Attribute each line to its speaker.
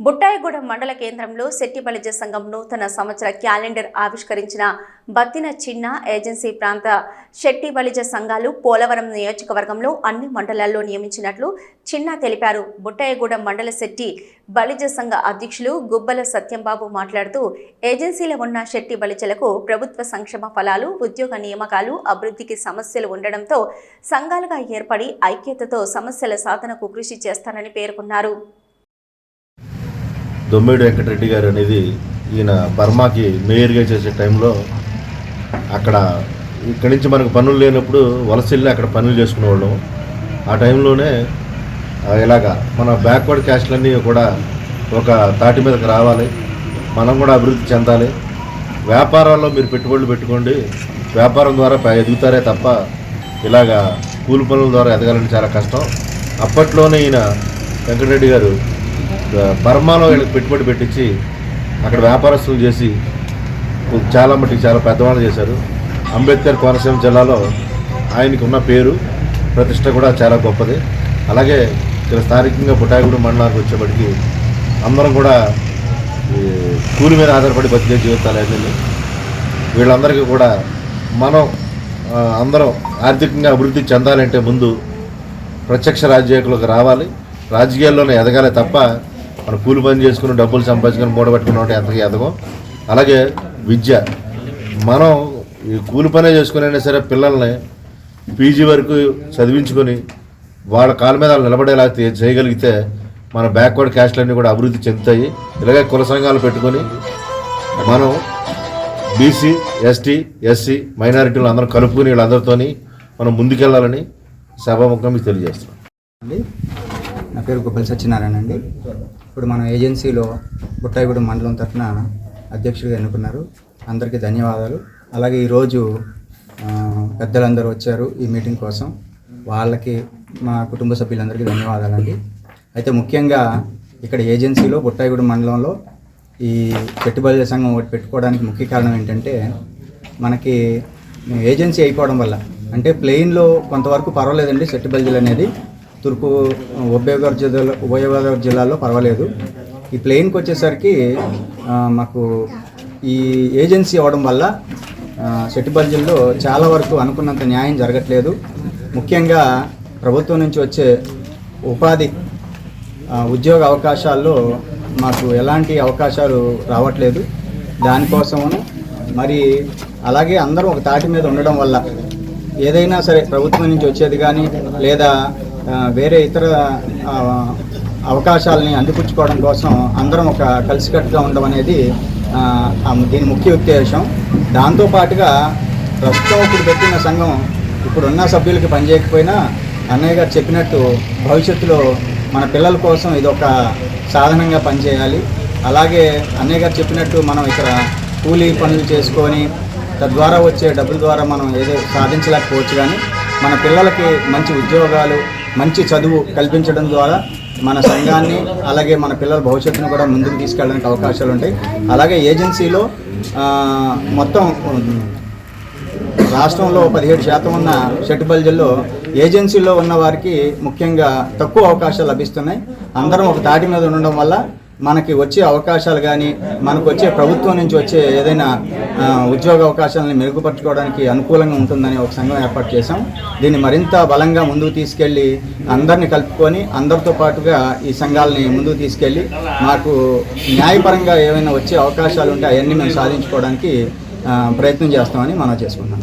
Speaker 1: బుట్టాయిగూడెం మండల కేంద్రంలో శెట్టి బలిజ సంఘం నూతన సంవత్సర క్యాలెండర్ ఆవిష్కరించిన బత్తిన చిన్న ఏజెన్సీ ప్రాంత శెట్టి బలిజ సంఘాలు పోలవరం నియోజకవర్గంలో అన్ని మండలాల్లో నియమించినట్లు చిన్న తెలిపారు. బుట్టాయిగూడెం మండల శెట్టి బలిజ సంఘ అధ్యక్షులు గుబ్బల సత్యంబాబు మాట్లాడుతూ ఏజెన్సీలో ఉన్న శెట్టి బలిజలకు ప్రభుత్వ సంక్షేమ ఫలాలు ఉద్యోగ నియామకాలు అభివృద్ధికి సమస్యలు ఉండడంతో సంఘాలుగా ఏర్పడి ఐక్యతతో సమస్యల సాధనకు కృషి చేస్తానని పేర్కొన్నారు.
Speaker 2: దొమ్మిడి వెంకటరెడ్డి గారు అనేది ఈయన బర్మాకి మేయర్గా చేసే టైంలో అక్కడ ఇక్కడి నుంచి మనకు పనులు లేనప్పుడు వలస వెళ్ళి అక్కడ పనులు చేసుకునేవాళ్ళం. ఆ టైంలోనే ఇలాగా మన బ్యాక్వర్డ్ క్యాస్ట్లన్నీ కూడా ఒక తాటి మీదకి రావాలి. మనం కూడా అభివృద్ధి చెందాలి. వ్యాపారాల్లో మీరు పెట్టుబడులు పెట్టుకోండి. వ్యాపారం ద్వారా ఎదుగుతారే తప్ప ఇలాగా కూలి పనుల ద్వారా ఎదగాలని చాలా కష్టం. అప్పట్లోనే ఈయన వెంకటరెడ్డి గారు బర్మాలో వీళ్ళకి పెట్టుబడి పెట్టించి అక్కడ వ్యాపారస్తులు చేసి చాలా మటుకు చాలా పెద్దవాళ్ళు చేశారు. అంబేద్కర్ కోనసీమ జిల్లాలో ఆయనకు ఉన్న పేరు ప్రతిష్ట కూడా చాలా గొప్పది. అలాగే ఇక్కడ స్థానికంగా పుట్టాయిగూడెం మండలానికి వచ్చేప్పటికి అందరం కూడా కూలి మీద ఆధారపడి బతికే జీవితాలు అన్నీ. వీళ్ళందరికీ కూడా మనం అందరం ఆర్థికంగా అభివృద్ధి చెందాలంటే ముందు ప్రత్యక్ష రాజకీయాలకు రావాలి. రాజకీయాల్లోనే ఎదగాలి తప్ప మనం కూలి పని చేసుకుని డబ్బులు సంపాదించుకొని మూడబెట్టుకుని ఉంటే ఎంతగా ఎదగం? అలాగే విద్య. మనం ఈ కూలి పనే చేసుకునైనా సరే పిల్లల్ని పీజీ వరకు చదివించుకొని వాళ్ళ కాళ్ళ మీద వాళ్ళు నిలబడేలా చేయగలిగితే మన బ్యాక్వర్డ్ క్యాస్ట్లన్నీ కూడా అభివృద్ధి చెందుతాయి. ఇలాగే కుల సంఘాలు పెట్టుకొని మనం బీసీ ఎస్టీ ఎస్సీ మైనారిటీలు అందరం కలుపుకుని వీళ్ళందరితోని మనం ముందుకెళ్ళాలని సభాముఖం మీకు తెలియజేస్తున్నాం.
Speaker 3: నా పేరు గొప్పల సత్యనారాయణ అండి. ఇప్పుడు మన ఏజెన్సీలో బుట్టాయిగూడెం మండలం తరఫున అధ్యక్షుడిగా ఎన్నుకున్నారు. అందరికీ ధన్యవాదాలు. అలాగే ఈరోజు పెద్దలందరూ వచ్చారు ఈ మీటింగ్ కోసం. వాళ్ళకి మా కుటుంబ సభ్యులందరికీ ధన్యవాదాలండి. అయితే ముఖ్యంగా ఇక్కడ ఏజెన్సీలో బుట్టాయిగూడెం మండలంలో ఈ పెట్టుబడుల సంఘం ఒకటి పెట్టుకోవడానికి ముఖ్య కారణం ఏంటంటే మనకి ఏజెన్సీ అయిపోవడం వల్ల అంటే ప్లెయిన్లో కొంతవరకు పర్వాలేదండి సెట్టి బల్జీలు అనేది. తూర్పు ఉభయగోదావరి జిల్లాలో ఉభయగోదావరి జిల్లాలో పర్వాలేదు. ఈ ప్లెయిన్కి వచ్చేసరికి మాకు ఈ ఏజెన్సీ అవ్వడం వల్ల సెట్టి చాలా వరకు అనుకున్నంత న్యాయం జరగట్లేదు. ముఖ్యంగా ప్రభుత్వం నుంచి వచ్చే ఉపాధి ఉద్యోగ అవకాశాల్లో మాకు ఎలాంటి అవకాశాలు రావట్లేదు. దానికోసమును మరి అలాగే అందరం ఒక తాటి మీద ఉండడం వల్ల ఏదైనా సరే ప్రభుత్వం నుంచి వచ్చేది కానీ లేదా వేరే ఇతర అవకాశాలని అందిపుచ్చుకోవడం కోసం అందరం ఒక కలిసికట్టుగా ఉండడం అనేది దీని ముఖ్య ఉద్దేశం. దాంతోపాటుగా ప్రస్తుతం ఇప్పుడు పెట్టిన సంఘం ఇప్పుడున్న సభ్యులకి పనిచేయకపోయినా అన్నయ్య గారు చెప్పినట్టు భవిష్యత్తులో మన పిల్లల కోసం ఇదొక సాధనంగా పనిచేయాలి. అలాగే అన్నయ్య గారు చెప్పినట్టు మనం ఇక్కడ కూలీ పనులు చేసుకొని తద్వారా వచ్చే డబ్బుల ద్వారా మనం ఏదో సాధించలేకపోవచ్చు. కానీ మన పిల్లలకి మంచి ఉద్యోగాలు మంచి చదువు కల్పించడం ద్వారా మన సంఘాన్ని అలాగే మన పిల్లల భవిష్యత్తును కూడా ముందుకు తీసుకెళ్ళడానికి అవకాశాలు ఉంటాయి. అలాగే ఏజెన్సీలో మొత్తం రాష్ట్రంలో పదిహేడు శాతం ఉన్న షెట్బల్జల్లో ఏజెన్సీలో ఉన్న వారికి ముఖ్యంగా తక్కువ అవకాశాలు లభిస్తున్నాయి. అందరం ఒక తాటి మీద ఉండడం వల్ల మనకి వచ్చే అవకాశాలు కానీ మనకు వచ్చే ప్రభుత్వం నుంచి వచ్చే ఏదైనా ఉద్యోగ అవకాశాలను మెరుగుపరచుకోవడానికి అనుకూలంగా ఉంటుందని ఒక సంఘం ఏర్పాటు చేశాం. దీన్ని మరింత బలంగా ముందుకు తీసుకెళ్ళి అందరిని కలుపుకొని అందరితో పాటుగా ఈ సంఘాలని ముందుకు తీసుకెళ్ళి మాకు న్యాయపరంగా ఏమైనా వచ్చే అవకాశాలు ఉంటే అవన్నీ మేము సాధించుకోవడానికి ప్రయత్నం చేస్తామని మనం చేసుకున్నాం